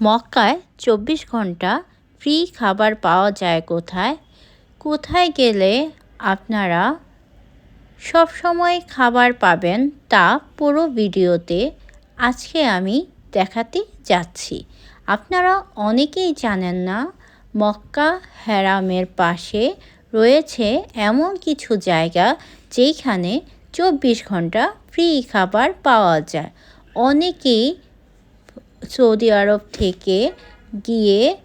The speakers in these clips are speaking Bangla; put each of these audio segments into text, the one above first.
মক্কায় চব্বিশ ঘণ্টা ফ্রি খাবার পাওয়া যায় কোথায়? কোথায় গেলে আপনারা সব সময় খাবার পাবেন তা পুরো ভিডিওতে আজকে আমি দেখাতে যাচ্ছি। আপনারা অনেকেই জানেন না, মক্কা হ্যারামের পাশে রয়েছে এমন কিছু জায়গা যেখানে চব্বিশ ঘণ্টা ফ্রি খাবার পাওয়া যায়। অনেকেই সৌদি আরব থেকে গিয়ে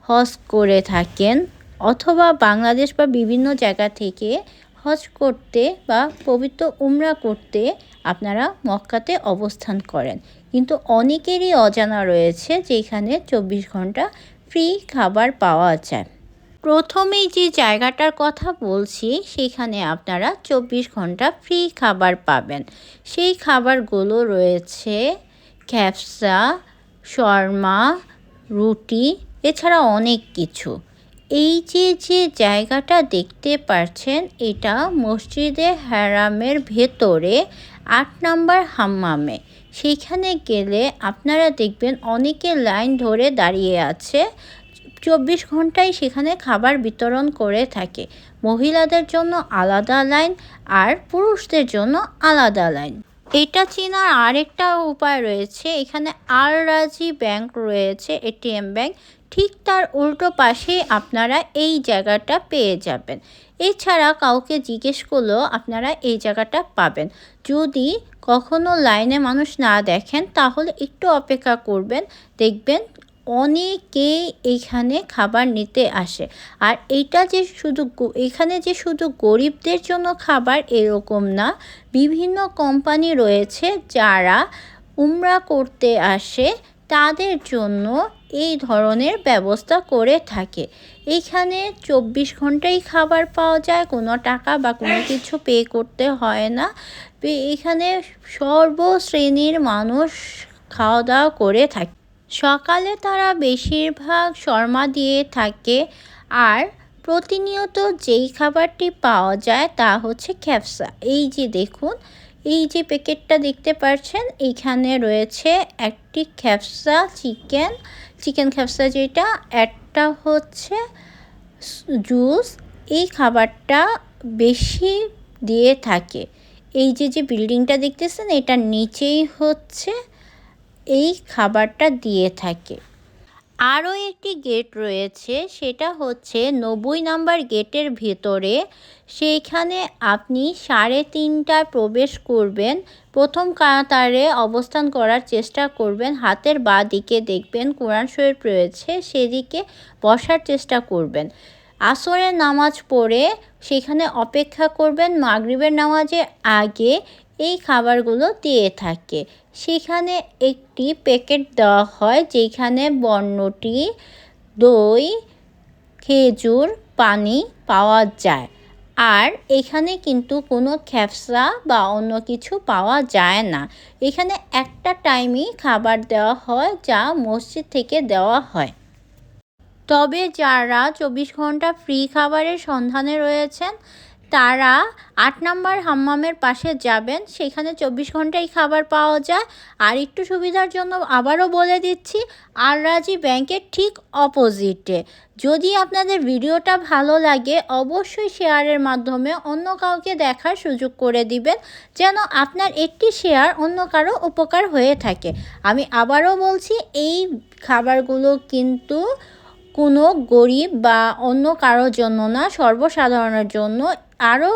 হজ করে থাকেন অথবা বাংলাদেশ বা বিভিন্ন জায়গা থেকে হজ করতে বা পবিত্র উমরা করতে আপনারা মক্কাতে অবস্থান করেন। কিন্তু অনেকেরই অজানা রয়েছে যেখানে চব্বিশ ঘণ্টা ফ্রি খাবার পাওয়া যায়। প্রথমেই যে জায়গাটার কথা বলছি, সেখানে আপনারা চব্বিশ ঘণ্টা ফ্রি খাবার পাবেন। সেই খাবারগুলো রয়েছে ক্যাপসা শর্মা, রুটি, এছাড়া অনেক কিছু। এই যে যে জায়গাটা দেখতে পাচ্ছেন এটা মসজিদে হ্যারামের ভেতরে আট নাম্বার হাম্মামে। সেখানে গেলে আপনারা দেখবেন অনেকে লাইন ধরে দাঁড়িয়ে আছে। চব্বিশ ঘন্টায় সেখানে খাবার বিতরণ করে থাকে। মহিলাদের জন্য আলাদা লাইন আর পুরুষদের জন্য আলাদা লাইন। এটা চেনার আরেকটা উপায় রয়েছে। এখানে আর রাজি ব্যাংক রয়েছে এটিএম ব্যাংক। ঠিক তার উল্টো পাশে আপনারা এই জায়গাটা পেয়ে যাবেন। এছাড়া কাউকে জিজ্ঞেস করলেও আপনারা এই জায়গাটা পাবেন। যদি কখনো লাইনে মানুষ না দেখেন, তাহলে একটু অপেক্ষা করবেন, দেখবেন অনেকে এখানে খাবার নিতে আসে। আর এটা যে শুধু এখানে যে শুধু গরিবদের জন্য খাবার এরকম না, বিভিন্ন কোম্পানি রয়েছে যারা উমরা করতে আসে, তাদের জন্য এই ধরনের ব্যবস্থা করে থাকে। এখানে চব্বিশ ঘন্টাই খাবার পাওয়া যায়, কোনো টাকা বা কোনো কিছু পে করতে হয় না। এখানে সর্বশ্রেণীর মানুষ খাওয়া দাওয়া করে থাকে। সকালে তারা বেশিরভাগ শর্মা দিয়ে থাকে আর প্রতিনিয়ত যেই খাবারটি পাওয়া যায় তা হচ্ছে খ্যাপসা এই যে দেখুন, এই যে প্যাকেটটা দেখতে পাচ্ছেন এইখানে রয়েছে একটি খ্যাপসা চিকেন। চিকেন খ্যাপসা যেটা, একটা হচ্ছে জুস। এই খাবারটা বেশি দিয়ে থাকে। এই যে যে বিল্ডিংটা দেখতেছেন, এটার নিচেই হচ্ছে এই খাবারটা দিয়ে থাকে। আরও একটি গেট রয়েছে, সেটা হচ্ছে নব্বই নাম্বার গেটের ভেতরে। সেইখানে আপনি সাড়ে তিনটায় প্রবেশ করবেন। প্রথম কাতারে অবস্থান করার চেষ্টা করবেন। হাতের বা দিকে দেখবেন কোরআন শরীফ রয়েছে, সেদিকে বসার চেষ্টা করবেন। আসরের নামাজ পড়ে সেখানে অপেক্ষা করবেন। মাগরিবের নামাজের আগে এই খাবারগুলো দিয়ে থাকে। সেখানে একটি প্যাকেট দেওয়া হয়, যেখানে বর্ণটি দই, খেজুর, পানি পাওয়া যায়। আর এখানে কিন্তু কোনো খ্যাপসা বা অন্য কিছু পাওয়া যায় না। এখানে একটা টাইমই খাবার দেওয়া হয়, যা মসজিদ থেকে দেওয়া হয়। তবে যারা চব্বিশ ঘণ্টা ফ্রি খাবারের সন্ধানে রয়েছেন তারা আট নাম্বার হাম্মামের পাশে যাবেন। সেখানে চব্বিশ ঘন্টাই খাবার পাওয়া যায়। আর একটু সুবিধার জন্য আবারও বলে দিচ্ছি আর রাজি ব্যাংকের ঠিক অপোজিটে। যদি আপনাদের ভিডিওটা ভালো লাগে, অবশ্যই শেয়ারের মাধ্যমে অন্য কাউকে দেখার সুযোগ করে দিবেন, যেন আপনার একটি শেয়ার অন্য কারও উপকার হয়ে থাকে। আমি আবারও বলছি, এই খাবারগুলো কিন্তু কোনো গরিব বা অন্য কারোর জন্য না, সর্বসাধারণের জন্য আরও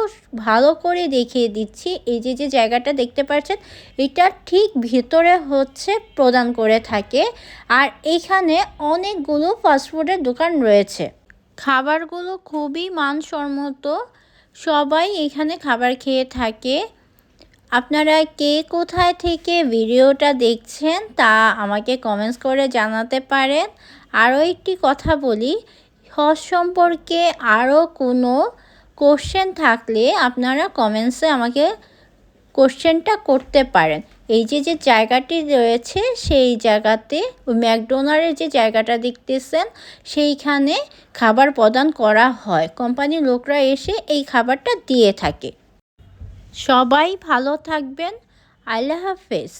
ভালো করে দেখিয়ে দিচ্ছি। এই যে যে জায়গাটা দেখতে পাচ্ছেন, এটা ঠিক ভিতরে হচ্ছে প্রদান করে থাকে। আর এখানে অনেকগুলো ফাস্টফুডের দোকান রয়েছে। খাবারগুলো খুবই মানসম্মত। সবাই এখানে খাবার খেয়ে থাকে। আপনারা কে কোথায় থেকে ভিডিওটা দেখছেন তা আমাকে কমেন্টস করে জানাতে পারেন। আরও একটি কথা বলি, হজ সম্পর্কে আরও কোনো কোশ্চেন থাকলে আপনারা কমেন্টসে আমাকে কোশ্চেনটা করতে পারেন। এই যে যে জায়গাটি রয়েছে, সেই জায়গাতে ম্যাকডোনাল্ডের যে জায়গাটা দেখতেছেন, সেইখানে খাবার প্রদান করা হয়। কোম্পানির লোকরা এসে এই খাবারটা দিয়ে থাকে। সবাই ভালো থাকবেন। আল্লাহ হাফেজ।